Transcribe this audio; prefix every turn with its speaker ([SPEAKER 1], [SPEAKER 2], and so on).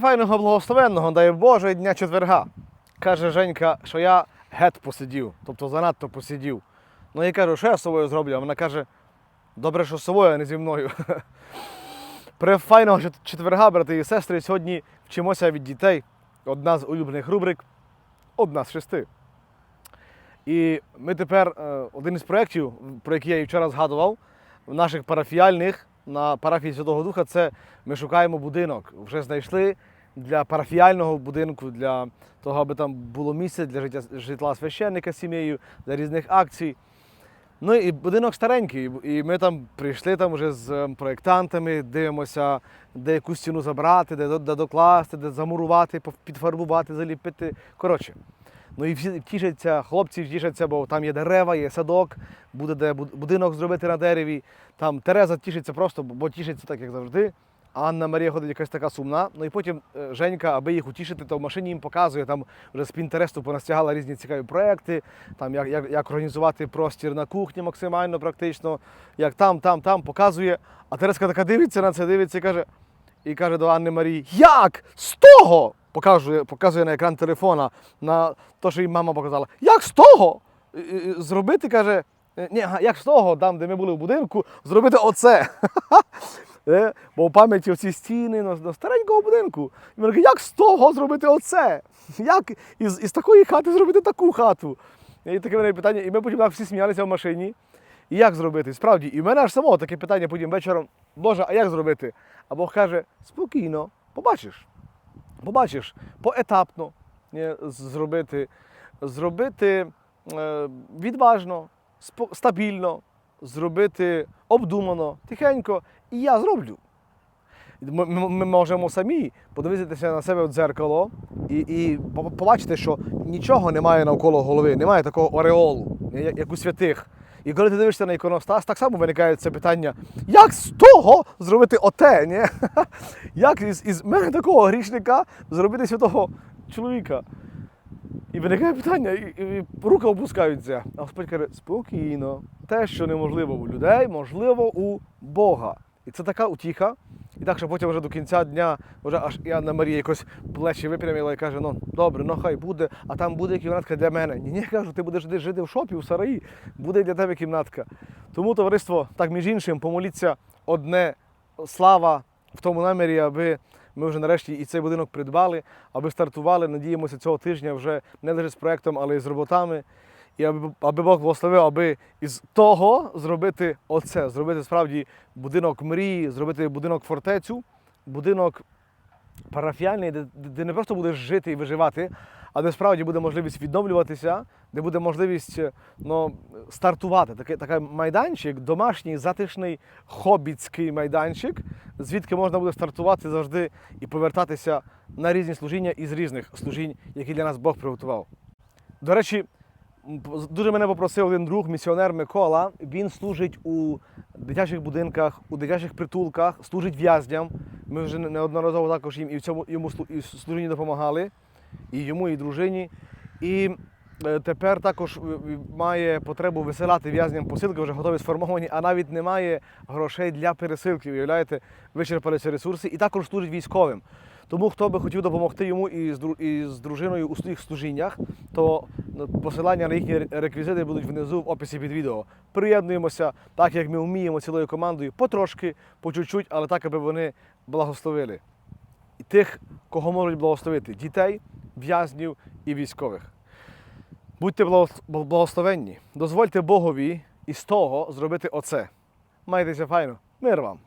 [SPEAKER 1] файного благословенного, дай Боже, дня четверга. Каже Женька, що я гет посидів, тобто занадто посидів. Ну я кажу, що я з собою зроблю? А вона каже, добре, що з собою, а не зі мною. При файного четверга, брати і сестри, сьогодні вчимося від дітей. Одна з улюблених рубрик, одна з шести. І ми тепер е, один із проєктів, про який я і вчора згадував, наших парафіяльних на парафії Святого Духа, це ми шукаємо будинок. Вже знайшли для парафіяльного будинку, для того, аби там було місце для життя, житла священника з сім'єю, для різних акцій. Ну і будинок старенький, і ми там прийшли там вже з ем, проєктантами, дивимося, де яку стіну забрати, де, де докласти, де замурувати, підфарбувати, заліпити. Коротше. Ну і всі тішаться, хлопці тішаться, бо там є дерева, є садок, буде де будинок зробити на дереві. Там Тереза тішиться просто, бо- тішиться так, як завжди. Анна Марія ходить якась така сумна. Ну і потім е, Женька, аби їх утішити, то в машині їм показує, там вже з Пінтересту понастягала різні цікаві проекти, там як, як, як організувати простір на кухні максимально практично, як там, там, там показує. А Тереска така дивиться на це, дивиться і каже, і каже до Анни Марії: Як? З того? Показує, показує на екран телефона на те, що їм мама показала. Як з того? Зробити, каже, «Е, ні, як з того, там, де ми були в будинку, зробити оце. Е, Бо в пам'яті оці стіни на старенького будинку. І він каже, як з того зробити оце? Як із, із такої хати зробити таку хату? І таке мене питання. І ми потім так всі сміялися в машині. І як зробити? Справді, і в мене аж самого таке питання потім вечором, Боже, а як зробити? А Бог каже, спокійно, побачиш. Побачиш, поетапно зробити, зробити е, відважно, стабільно, зробити обдумано, тихенько, і я зроблю. Ми, ми- можемо самі подивитися на себе в дзеркало і, і побачити, що нічого немає навколо голови, немає такого ореолу, як у святих. І коли ти дивишся на іконостас, так само виникає це питання, як з того зробити оте? Ні? Як із, із мене такого грішника зробити святого чоловіка? І виникає питання, і, і, руки опускаються. А Господь каже, спокійно, те, що неможливо у людей, можливо у Бога. І це така утіха. І так, що потім вже до кінця дня, вже аж і Анна Марія якось плечі випрямила і каже: ну добре, ну хай буде, а там буде кімнатка для мене. Ні, ні, кажу, ти будеш жити в шопі, в сараї, буде для тебе кімнатка. Тому, товариство, так між іншим, помоліться одне слава в тому намірі, аби ми вже нарешті і цей будинок придбали, аби стартували, надіємося, цього тижня вже не лише з проектом, але й з роботами. І аби, аби Бог благословив, аби із того зробити оце, зробити справді будинок мрії, зробити будинок фортецю, будинок парафіальний, де, де не просто будеш жити і виживати, а де справді буде можливість відновлюватися, де буде можливість е, ну, стартувати. Такий, такий майданчик, домашній, затишний, хобітський майданчик, звідки можна буде стартувати завжди і повертатися на різні служіння із різних служінь, які для нас Бог приготував. До речі, дуже мене попросив один друг, місіонер Микола. Він служить у дитячих будинках, у дитячих притулках, служить в'язням. Ми вже неодноразово також їм і в цьому йому і в служінні допомагали, і йому, і дружині. І е, тепер також е, має потребу висилати в'язням посилки, вже готові сформовані, а навіть немає грошей для пересилки. Уявляєте, вичерпалися ресурси, і також служить військовим. Тому хто би хотів допомогти йому і з, дружиною у своїх служіннях, то посилання на їхні реквізити будуть внизу в описі під відео. Приєднуємося так, як ми вміємо цілою командою, потрошки, по чуть-чуть, але так, аби вони благословили. І тих, кого можуть благословити дітей, в'язнів і військових. Будьте благословенні, дозвольте Богові із того зробити оце. Майтеся файно, мир вам!